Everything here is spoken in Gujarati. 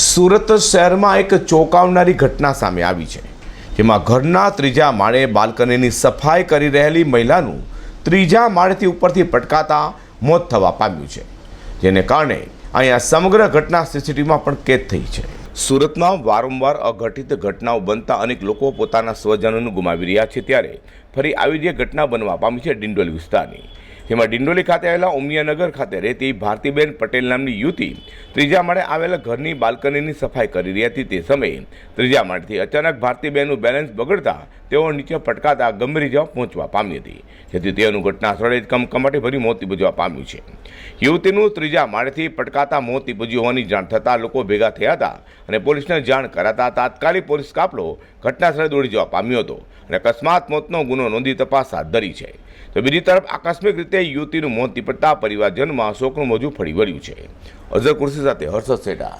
સુરત શહેરમાં એક ચોંકાવનારી ઘટના સામે આવી છે, જેમાં ઘરના ત્રીજા માળે બાલ્કનીની સફાઈ કરી રહેલી મહિલાનું ત્રીજા માળેથી ઉપરથી પટકાતા મોત થવા પામ્યું છે, જેને કારણે અહીંયા સમગ્ર ઘટના સીસીટીવીમાં પણ કેદ થઈ છે. સુરતમાં વારંવાર અઘટિત ઘટનાઓ બનતા અનેક લોકો પોતાના સ્વજનોને ગુમાવી રહ્યા છે, ત્યારે ફરી આવી જે ઘટના બનવા પામી છે ડિંડોલ વિસ્તારની. જેમાં ડિંડોલી ખાતે આવેલા ઉમિયાનગર ખાતે રહેતી ભારતીબેન પટેલ નામની યુવતી ત્રીજા માળે આવેલા ઘરની બાલ્કનીની સફાઈ કરી રહી હતી તે સમયે. ત્રીજા માળથી અચાનક ભારતીબેનનું બેલેન્સ બગડતા તેઓ નીચે પટકાતા ગંભીર ઇજાઓ પહોંચવા પામી હતી. જેથી તેઓનું ઘટના સ્થળે જ કમકમાટી ભરી મોત નિપજવા પામ્યું છે. યુવતીનું ત્રીજા માળેથી પટકાતા મોત નિપજ્યું હોવાની જાણ થતાં લોકો ભેગા થયા હતા અને પોલીસને જાણ કરાતા તાત્કાલિક પોલીસ કાફલો ઘટના સ્થળે દોડી જવા પામ્યો હતો અને અકસ્માત મોતનો ગુનો નોંધી તપાસ હાથ ધરી છે. તો બીજી તરફ આકસ્મિક રીતે યુવતીનું મોત નીપટતા પરિવારજનમાં શોકનું મોજું ફરી વળ્યું છે. અઝર કુર્સી સાથે હર્ષદ સેઠા.